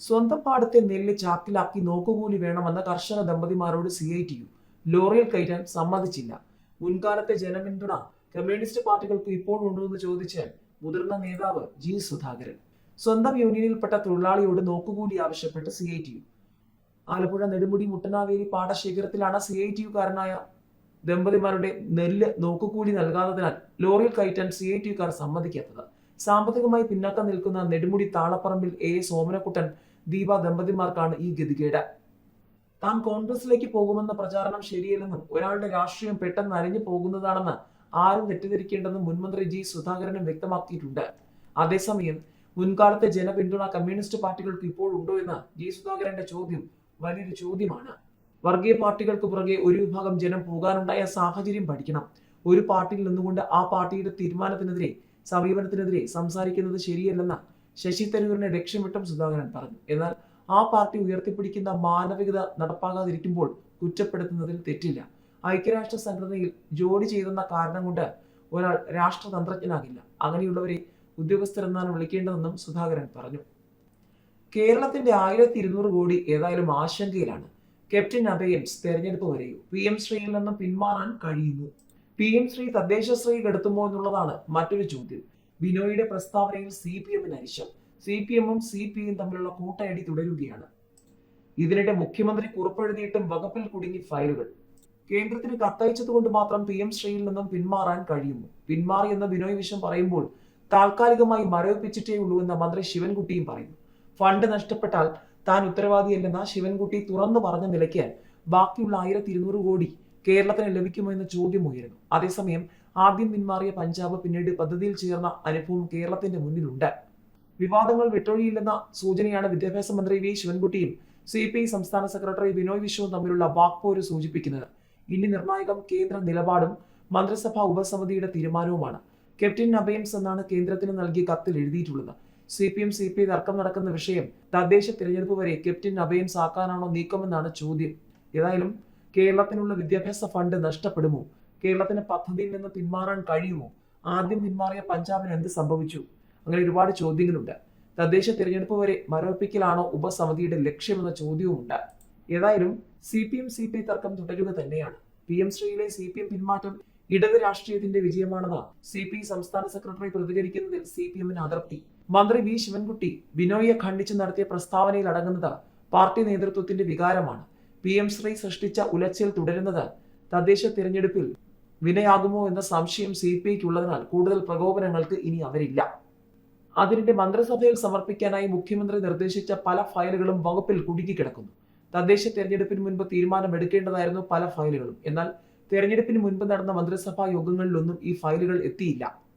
സ്വന്തം പാടത്തെ നെല്ല് ചാക്കിലാക്കി നോക്കുകൂലി വേണമെന്ന കർഷക ദമ്പതിമാരോട് സി ഐ ടി യു ലോറിയിൽ കയറ്റാൻ സമ്മതിച്ചില്ല. മുൻകാലത്തെ ജനപിന്തുണ കമ്മ്യൂണിസ്റ്റ് പാർട്ടികൾക്ക് ഇപ്പോഴും ഉണ്ടോ എന്ന് ചോദിച്ചാൽ മുതിർന്ന നേതാവ് ജി സുധാകരൻ. സ്വന്തം യൂണിയനിൽപ്പെട്ട തൊഴിലാളിയോട് നോക്കുകൂലി ആവശ്യപ്പെട്ട് C I T U. Alappuzha Nedumudi Muttanaveli പാടശേഖരത്തിലാണ് C I T കാരനായ ദമ്പതിമാരുടെ നെല്ല് നോക്കുകൂലി നൽകാത്തതിനാൽ ലോറിയിൽ കയറ്റാൻ സി ഐ ടി സമ്മതിക്കാത്തത്. സാമ്പത്തികമായി പിന്നാക്കം നിൽക്കുന്ന നെടുമുടി താളപ്പറമ്പിൽ എ. സോമനക്കുട്ടൻ ദീപ ദമ്പതിമാർക്കാണ് ഈ ഗതികേട്. താൻ കോൺഗ്രസിലേക്ക് പോകുമെന്ന പ്രചാരണം ശരിയല്ലെന്നും ഒരാളുടെ രാഷ്ട്രീയം പെട്ടെന്ന് അരിഞ്ഞു പോകുന്നതാണെന്ന് ആരും തെറ്റിദ്ധരിക്കേണ്ടെന്നും മുൻമന്ത്രി ജി. സുധാകരനും വ്യക്തമാക്കിയിട്ടുണ്ട്. അതേസമയം മുൻകാലത്തെ ജനപിന്തുണ കമ്മ്യൂണിസ്റ്റ് പാർട്ടികൾക്ക് ഇപ്പോഴുണ്ടോ എന്ന ജി. സുധാകരന്റെ ചോദ്യം വലിയൊരു ചോദ്യമാണ്. വർഗീയ പാർട്ടികൾക്ക് പുറകെ ഒരു വിഭാഗം ജനം പോകാനുണ്ടായ സാഹചര്യം പഠിക്കണം. ഒരു പാർട്ടിയിൽ നിന്നുകൊണ്ട് ആ പാർട്ടിയുടെ തീരുമാനത്തിനെതിരെ സമീപനത്തിനെതിരെ സംസാരിക്കുന്നത് ശരിയല്ലെന്ന ശശി തരൂരിനെ ലക്ഷ്യമിട്ടും സുധാകരൻ പറഞ്ഞു. എന്നാൽ ആ പാർട്ടി ഉയർത്തിപ്പിടിക്കുന്ന മാനവികത നടപ്പാകാതിരിക്കുമ്പോൾ കുറ്റപ്പെടുത്തുന്നതിൽ തെറ്റില്ല. ഐക്യരാഷ്ട്ര സംഘടനയിൽ ജോലി ചെയ്തെന്ന കാരണം കൊണ്ട് ഒരാൾ രാഷ്ട്രതന്ത്രജ്ഞനാകില്ല. അങ്ങനെയുള്ളവരെ ഉദ്യോഗസ്ഥരെന്നാണ് വിളിക്കേണ്ടതെന്നും സുധാകരൻ പറഞ്ഞു. കേരളത്തിന്റെ ആയിരത്തി ഇരുന്നൂറ് കോടി ഏതായാലും ആശങ്കയിലാണ്. ക്യാപ്റ്റൻ അബയൻസ് തെരഞ്ഞെടുപ്പ് വരെയും പി എം ശ്രീയിൽ നിന്നും പിന്മാറാൻ കഴിയുന്നു പി എം ശ്രീ തദ്ദേശ ശ്രീ കെടുത്തുമോ എന്നുള്ളതാണ് മറ്റൊരു ചോദ്യം. ബിനോയിയുടെ പ്രസ്താവനയിൽ സി പി എമ്മിന് അരിശം. സി പി എമ്മും സി പി എം തമ്മിലുള്ള കൂട്ടയടി തുടരുകയാണ്. ഇതിനിടെ മുഖ്യമന്ത്രി കുറിപ്പെഴുതിയിട്ടും വകുപ്പിൽ കുടുങ്ങി ഫയലുകൾ. കേന്ദ്രത്തിന് കത്തയച്ചതുകൊണ്ട് മാത്രം പി എം ശ്രീയിൽ നിന്നും പിന്മാറാൻ കഴിയുമോ പിന്മാറി എന്ന ബിനോയ് വിശ്വം പറയുമ്പോൾ താൽക്കാലികമായി മരവിപ്പിച്ചിട്ടേ ഉള്ളൂ എന്ന മന്ത്രി ശിവൻകുട്ടിയും പറയുന്നു. ഫണ്ട് നഷ്ടപ്പെട്ടാൽ താൻ ഉത്തരവാദിയല്ലെന്ന ശിവൻകുട്ടി തുറന്നു പറഞ്ഞ നിലയ്ക്ക് ബാക്കിയുള്ള ആയിരത്തി ഇരുന്നൂറ് കോടി കേരളത്തിന് ലഭിക്കുമോ എന്ന ചോദ്യം ഉയരുന്നു. അതേസമയം ആദ്യം പിന്മാറിയ പഞ്ചാബ് പിന്നീട് പദ്ധതിയിൽ ചേർന്ന അനുഭവം കേരളത്തിന്റെ മുന്നിലുണ്ട്. വിവാദങ്ങൾ വിട്ടൊഴിയില്ലെന്ന സൂചനയാണ് വിദ്യാഭ്യാസ മന്ത്രി വി ശിവൻകുട്ടിയും സി പി ഐ സംസ്ഥാന സെക്രട്ടറി ബിനോയ് വിശ്വവും തമ്മിലുള്ള വാക്പോര് സൂചിപ്പിക്കുന്നത്. ഇനി നിർണായകം കേന്ദ്ര നിലപാടും മന്ത്രിസഭാ ഉപസമിതിയുടെ തീരുമാനവുമാണ്. ക്യാപ്റ്റൻ അബയൻസ് എന്നാണ് കേന്ദ്രത്തിന് നൽകിയ കത്തിൽ എഴുതിയിട്ടുള്ളത്. C P M C P I തർക്കം നടക്കുന്ന വിഷയം തദ്ദേശ തിരഞ്ഞെടുപ്പ് വരെ ക്യാപ്റ്റൻ അബയൻസ് ആക്കാനാണോ നീക്കമെന്നാണ് ചോദ്യം. ഏതായാലും കേരളത്തിനുള്ള വിദ്യാഭ്യാസ ഫണ്ട് നഷ്ടപ്പെടുമോ? കേരളത്തിന് പദ്ധതിയിൽ നിന്ന് പിന്മാറാൻ കഴിയുമോ? ആദ്യം പിന്മാറിയ പഞ്ചാബിന് എന്ത് സംഭവിച്ചു? അങ്ങനെ ഒരുപാട് ചോദ്യങ്ങളുണ്ട്. തദ്ദേശ തിരഞ്ഞെടുപ്പ് വരെ മരവിപ്പിക്കലാണോ ഉപസമിതിയുടെ ലക്ഷ്യമെന്ന ചോദ്യവുമുണ്ട്. ഏതായാലും C P M C P തർക്കം തുടരുക തന്നെയാണ്. പി എം ശ്രീയിലെ സി പി എം പിന്മാറ്റം ഇടത് രാഷ്ട്രീയത്തിന്റെ വിജയമാണെന്ന് സി പി സംസ്ഥാന സെക്രട്ടറി പ്രതികരിക്കുന്നതിൽ സി പി എമ്മിന് അതൃപ്തി. മന്ത്രി വി ശിവൻകുട്ടി ബിനോയിയെ ഖണ്ഡിച്ച് നടത്തിയ പ്രസ്താവനയിൽ അടങ്ങുന്നത് പാർട്ടി നേതൃത്വത്തിന്റെ വികാരമാണ്. പി എം ശ്രീ സൃഷ്ടിച്ച ഉലച്ചിൽ തുടരുന്നത് തദ്ദേശ തിരഞ്ഞെടുപ്പിൽ വിനയാകുമോ എന്ന സംശയം സി പി ഐക്ക് ഉള്ളതിനാൽ കൂടുതൽ പ്രകോപനങ്ങൾക്ക് ഇനി അവരില്ല. അതിനിടെ മന്ത്രിസഭയിൽ സമർപ്പിക്കാനായി മുഖ്യമന്ത്രി നിർദ്ദേശിച്ച പല ഫയലുകളും വകുപ്പിൽ കുടുങ്ങിക്കിടക്കുന്നു തദ്ദേശ തെരഞ്ഞെടുപ്പിന് മുൻപ് തീരുമാനമെടുക്കേണ്ടതായിരുന്നു പല ഫയലുകളും. എന്നാൽ തെരഞ്ഞെടുപ്പിന് മുൻപ് നടന്ന മന്ത്രിസഭാ യോഗങ്ങളിലൊന്നും ഈ ഫയലുകൾ എത്തിയില്ല.